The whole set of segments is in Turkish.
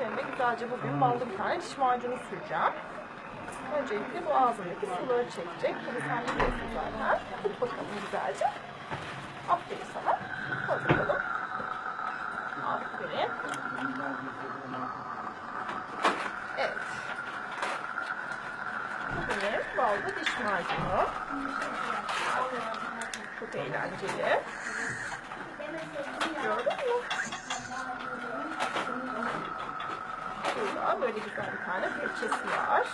dişlerime güzelce bugün ballı bir tane diş macunu süreceğim. Öncelikle bu ağzındaki suları çekecek. Tabii sen biliyorsun zaten. Tut bakalım güzelce. Aferin sana. Koy bakalım. Aferin. Evet. Bu benim ballı diş macunu. Çok eğlenceli. Gördün mü? Burada böyle bir tane fırçası var.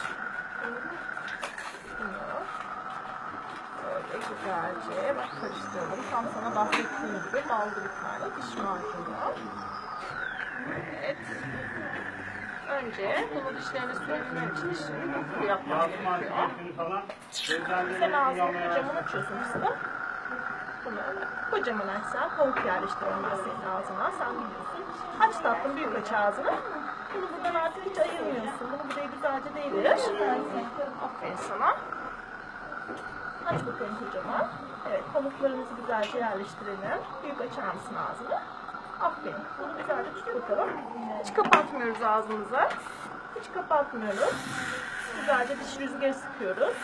Böyle güzelce bak karıştırdım. Tam sana bahsettiğim gibi ballı bir tane diş macunu. Evet. Önce bunu dişlerine sürebilmem için dişlerini dokulu yapmam gerekiyor. Sen ağzını kocaman açıyorsun kızım. Bunu kocaman açsan tavuk yerleştiremiyor senin ağzına. Sen biliyorsun. Aç tatlım büyük aç ağzını. Bunu buradan artık hiç ayırmıyorsun. Bunu buraya güzelce değdir. Aferin sana. Aç bakalım kocaman. Evet pamuklarımızı güzelce yerleştirelim. Büyük açar mısın ağzını? Aferin. Bunu güzelce tut bakalım. Hiç kapatmıyoruz ağzımızı. Hiç kapatmıyoruz. Güzelce diş rüzgarı sıkıyoruz.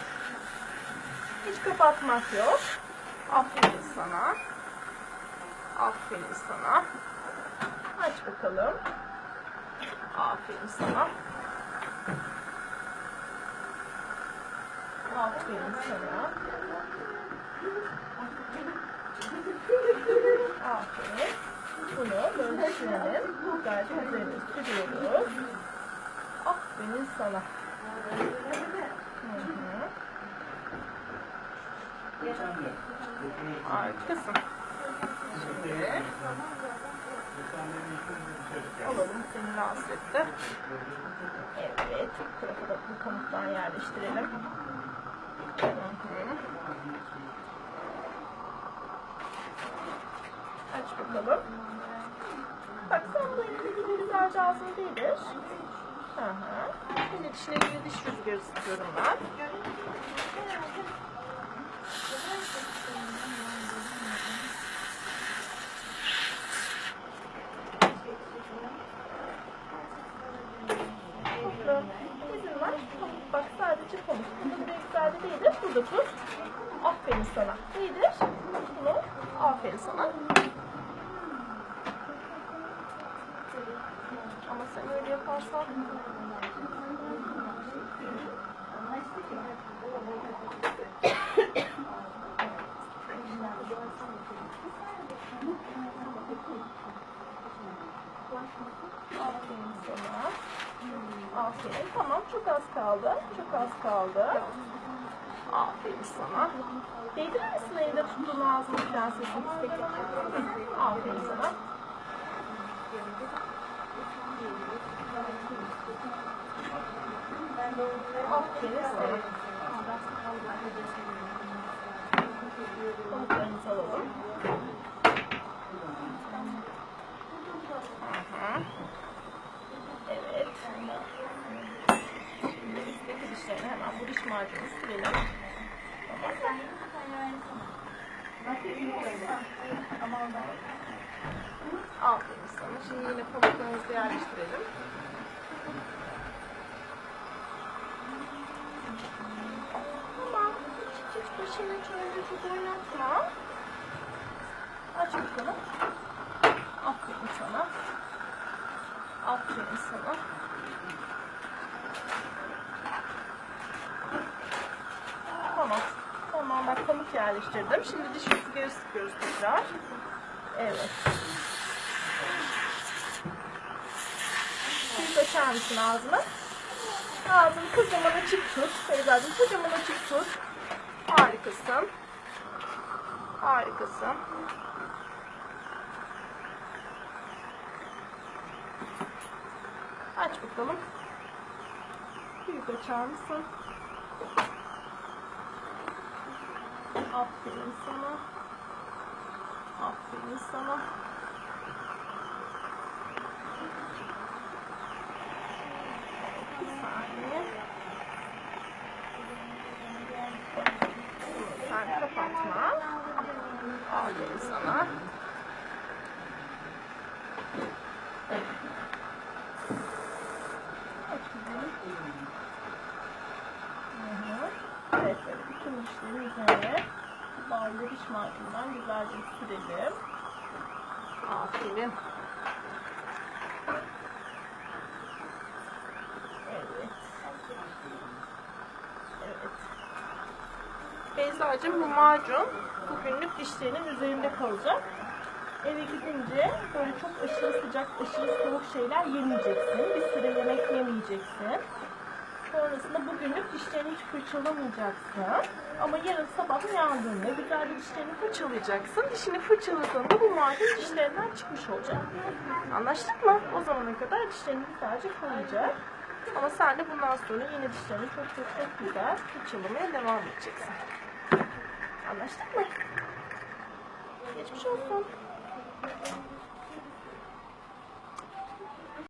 Hiç kapatmak yok. Aferin sana. Aferin sana. Aç bakalım. Aferin sana. Aferin sana. Aferin. Bunu böyle sürelim. Güzelce üzerine sürüyoruz. Aferin sana. Hı hı. Harikasın. Şimdi alalım seni rahatsız. Evet, bu tarafa da bu pamuktan yerleştirelim. Aç bakalım. Bak sen bu elini gibi güzelce ağzını değdir. Hı hı. Şimdi dişine bir diş rüzgarı sıkıyorum ben. İzin ver. Pamuk bak sadece pamuk. Burada buraya güzelce değdir. Burada tut. Aferin sana. Değdir. Bunu. Aferin sana. Ama sen öyle yaparsan Aferin sana. Aferin. Tamam çok az kaldı. Çok az kaldı. Aferin sana. Değdirir misin elinde tuttuğun ağzını prensesin? Aferin sana. Aferin sana. Pamuklarımızı alalım. Hı hı. Evet. Şimdi üstteki dişlerine hemen bu diş macunu sürelim. Aferin sana. Şimdi yine pamuklarımızı yerleştirelim. Tamam. Hiç, hiç başını önce çok oynatma. Aç bakalım. Aferin sana. Aferin sana. Tamam. Tamam bak pamuk yerleştirdim. Şimdi diş rüzgarı sıkıyoruz tekrar. Evet. Şimdi açar mısın ağzını? Ağzını kocaman açık tut. Feyza'cığım kocaman açık tut. Harikasın. Harikasın. Aç bakalım. Büyük açar mısın? Aferin sana. Aferin sana. Bir saniye. Sen kapatma. Aferin sana. Evet, bütün işleri üzerine sürelim. Aferin. Evet. Evet. Beyza'cığım bu macun bugünlük dişlerinin üzerinde kalacak. Eve gidince böyle çok aşırı sıcak, aşırı soğuk şeyler yemeyeceksin. Bir süre yemek yemeyeceksin. Sonrasında bugünlük dişlerini hiç fırçalamayacaksın. Ama yarın sabah uyandığında güzel bir dişlerini fırçalayacaksın. Dişini fırçaladığında bu macun dişlerinden çıkmış olacak. Anlaştık mı? O zamana kadar dişlerini güzelce koruyacak. Ama sen de bundan sonra yine dişlerini çok çok çok güzel fırçalamaya devam edeceksin. Anlaştık mı? Geçmiş olsun.